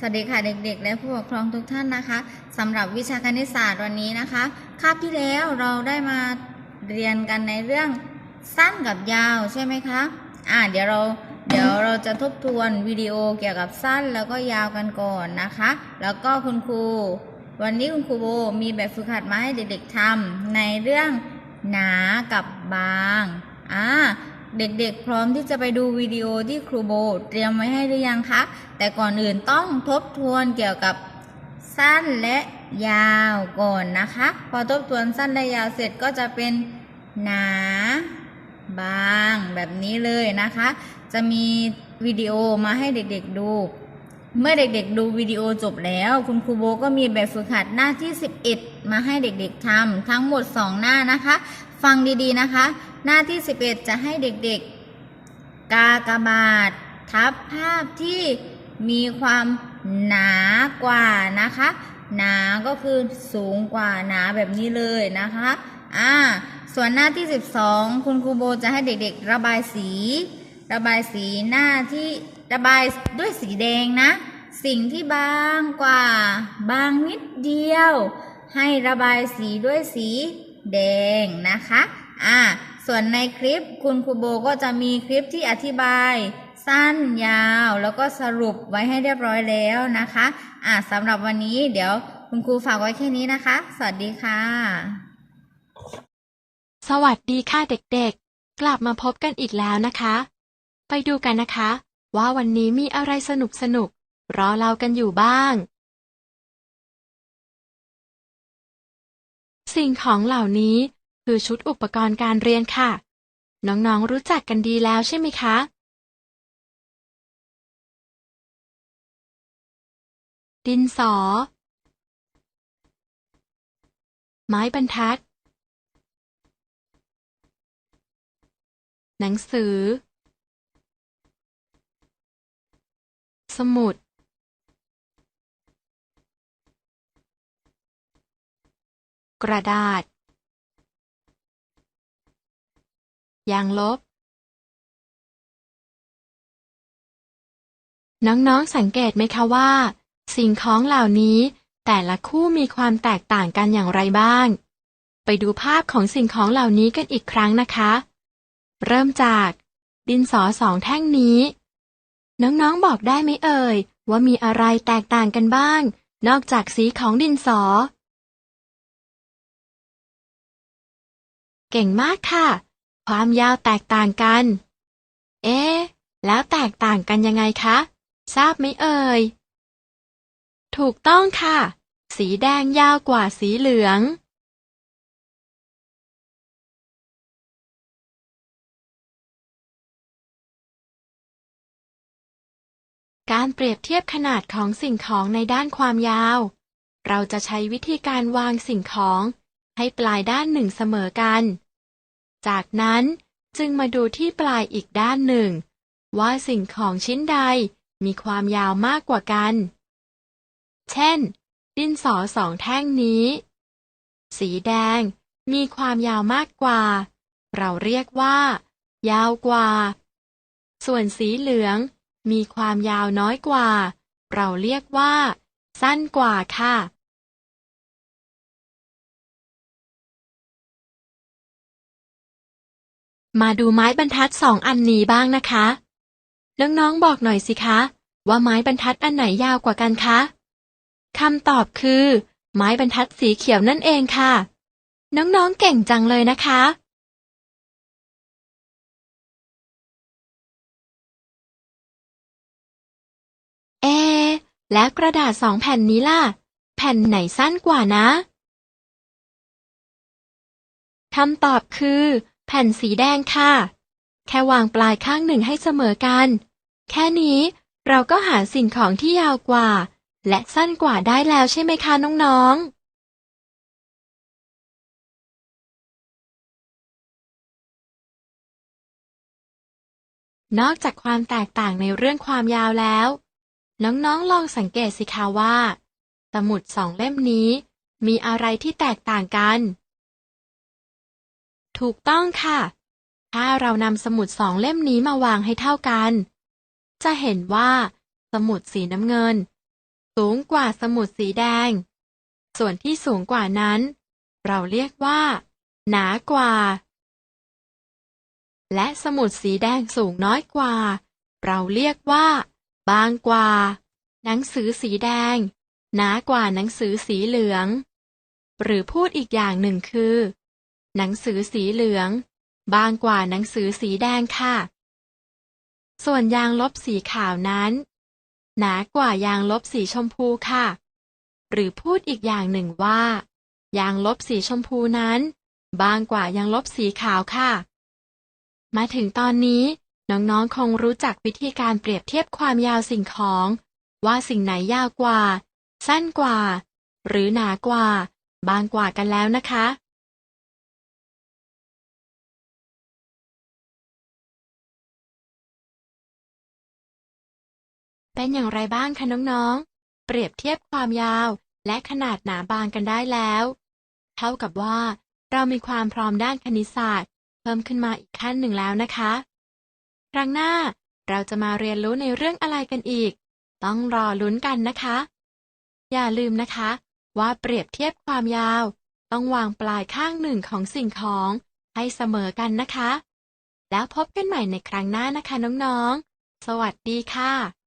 สวัสดีค่ะเด็กๆ และผู้ปกครองทุกท่านนะคะสำหรับวิชาคณิตศาสตร์วันนี้นะคะ คาบที่แล้วเราได้มาเรียนกันในเรื่องสั้นกับยาวใช่ไหมคะอ่าเดี๋ยวเราเดี๋ยวเราจะทบทวนวิดีโอเกี่ยวกับสั้นแล้วก็ยาวกันก่อนนะคะ แล้วก็คุณครู วันนี้คุณครูโบมีแบบฝึกหัดมาให้เด็กๆทำในเรื่องหนากับบางอ่า เด็กๆ พร้อมที่จะไปดูวิดีโอที่ครูโบ เตรียมไว้ให้หรือยังคะ แต่ก่อนอื่นต้องทบทวนเกี่ยวกับสั้นและยาวก่อนนะคะ พอทบทวนสั้นและยาวเสร็จก็จะเป็นหนา บางแบบนี้เลยนะคะ จะมีวิดีโอมาให้เด็กๆดู เมื่อเด็กๆดูวิดีโอจบแล้ว คุณครูโบก็มีแบบฝึกหัดหน้าที่ 11 มาให้เด็กๆทำทั้งหมด 2 หน้านะคะ ฟังดีๆนะคะ หน้าที่ 11 จะให้เด็กๆ กากบาท ทับภาพที่มีความหนากว่านะคะ หนาก็คือสูงกว่าหนาแบบนี้เลยนะคะอ่าส่วนหน้าที่ 12 คุณครูโบจะให้เด็กๆ ระบายสี ระบายสีหน้าที่ระบายด้วยสีแดงนะ สิ่งที่บางกว่า บางนิดเดียว ให้ระบายสีด้วยสี แดงนะคะ อ่า ส่วนในคลิปคุณครูโบก็จะมีคลิปที่อธิบาย สั้นยาวแล้วก็สรุปไว้ให้เรียบร้อยแล้วนะคะ อ่าสำหรับวันนี้เดี๋ยวคุณครูฝากไว้แค่นี้นะคะ สวัสดีค่ะ สวัสดีค่ะเด็กๆ กลับมาพบกันอีกแล้วนะคะ ไปดูกันนะคะ ว่าวันนี้มีอะไรสนุกสนุกรอเรากันอยู่บ้าง สิ่งของเหล่านี้คือชุดอุปกรณ์การเรียนค่ะ น้องๆรู้จักกันดีแล้วใช่ไหมคะ ดินสอ ไม้บรรทัด หนังสือ สมุด กระดาษ ยางลบ น้องๆสังเกตไหมคะว่า สิ่งของเหล่านี้แต่ละคู่มีความแตกต่างกันอย่างไรบ้าง ไปดูภาพของสิ่งของเหล่านี้กันอีกครั้งนะคะ เริ่มจากดินสอสองแท่งนี้ น้องๆบอกได้ไหมเอ่ย ว่ามีอะไรแตกต่างกันบ้าง นอกจากสีของดินสอ เก่งมากค่ะ ความยาวแตกต่างกัน เอ๊ะแล้วแตกต่างกันยังไงคะ ทราบไหมเอ่ย ถูกต้องค่ะ สีแดงยาวกว่าสีเหลือง การเปรียบเทียบขนาดของสิ่งของในด้านความยาว เราจะใช้วิธีการวางสิ่งของ ให้ปลายด้านหนึ่งเสมอกัน จากนั้นจึงมาดูที่ปลายอีกด้านหนึ่ง ว่าสิ่งของชิ้นใดมีความยาวมากกว่ากัน เช่น ดินสอสองแท่งนี้ สีแดงมีความยาวมากกว่า เราเรียกว่า ยาวกว่า ส่วนสีเหลืองมีความยาวน้อยกว่า เราเรียกว่า สั้นกว่าค่ะ มาดูไม้บรรทัดสองอันนี้บ้างนะคะ น้องๆบอกหน่อยสิคะ ว่าไม้บรรทัดอันไหนยาวกว่ากันคะคำตอบคือ ไม้บรรทัดสีเขียวนั่นเองค่ะ น้องๆเก่งจังเลยนะคะ เอะแล้วกระดาษสองแผ่นนี้ล่ะ แผ่นไหนสั้นกว่านะคำตอบคือ แผ่นสีแดงค่ะ แค่วางปลายข้างหนึ่งให้เสมอกัน แค่นี้เราก็หาสิ่งของที่ยาวกว่า และสั้นกว่าได้แล้วใช่ไหมคะน้องๆนอกจากความแตกต่างในเรื่องความยาวแล้ว น้องๆลองสังเกตสิคะว่า สมุดสองเล่มนี้ มีอะไรที่แตกต่างกัน ถูกต้องค่ะ ถ้าเรานำสมุดสองเล่มนี้มาวางให้เท่ากัน จะเห็นว่า สมุดสีน้ำเงิน สูงกว่าสมุดสีแดง ส่วนที่สูงกว่านั้น เราเรียกว่า หนากว่า และสมุดสีแดงสูงน้อยกว่า เราเรียกว่า บางกว่า หนังสือสีแดง หนากว่าหนังสือสีเหลือง หรือพูดอีกอย่างหนึ่งคือ หนังสือสีเหลือง บางกว่าหนังสือสีแดงค่ะ ส่วนยางลบสีขาวนั้น หนากว่ายางลบสีชมพูค่ะ หรือพูดอีกอย่างหนึ่งว่า ยางลบสีชมพูนั้น บางกว่ายางลบสีขาวค่ะ มาถึงตอนนี้น้องๆ คงรู้จักวิธีการเปรียบเทียบความยาวสิ่งของ ว่าสิ่งไหนยาวกว่า สั้นกว่า หรือหนากว่า บางกว่ากันแล้วนะคะ เป็นอย่างไรบ้างคะน้องๆ เปรียบเทียบความยาวและขนาดหนาบางกันได้แล้ว เท่ากับว่า เรามีความพร้อมด้านคณิตศาสตร์ เพิ่มขึ้นมาอีกขั้นหนึ่งแล้วนะคะ ครั้งหน้าเราจะมาเรียนรู้ในเรื่องอะไรกันอีก ต้องรอลุ้นกันนะคะ อย่าลืมนะคะ ว่าเปรียบเทียบความยาว ต้องวางปลายข้างหนึ่งของสิ่งของให้เสมอกันนะคะ แล้วพบกันใหม่ในครั้งหน้านะคะน้องๆ สวัสดีค่ะ